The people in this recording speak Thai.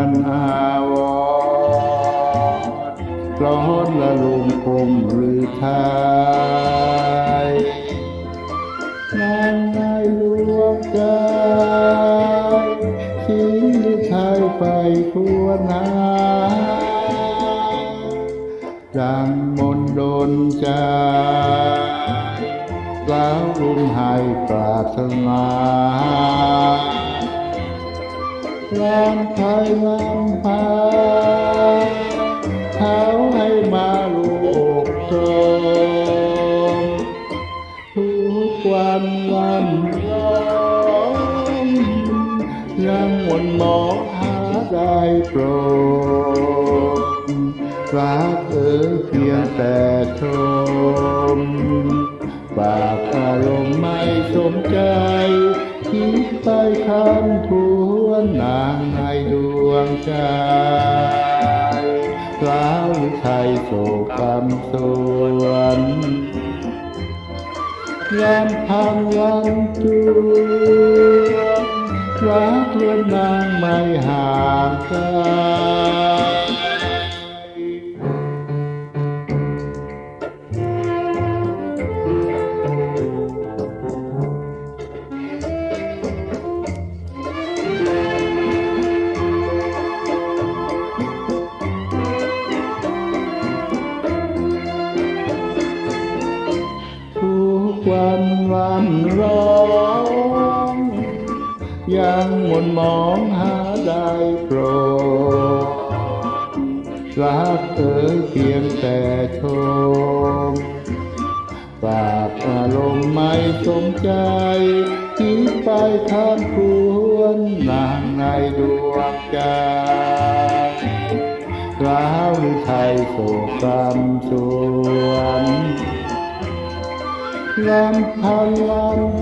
านอาวรร้อนละลมคมหรือไทยนางในหลวงใจทิ้งหรือไทยไปทั่วนาดังมนต์ดนใจสาวรุมให้ปรารถนา ลองไทยลำพาเขาให้มาลูกโตมทุกวันวันร้องยังหวนหมองหาได้โปรดรักเอ๋ยเพียงแต่ชมปากอารมณ์ไม่สมใจคิดไปคำทวนนา ใจสาวหรือไทยโศกรรมสวนยามพังวันจูนรักเลื่อนนางไม่ห่างไกล ทุกวันวันร้องยังหมนมองหาได้โปรดรักเอ๋ยเพียงแต่ชมปากอารมณ์ไม่สมใจคิดไปทางควรนางในดวงใจร้าวหรือไทยโศกรรมสวน ลำพันลำ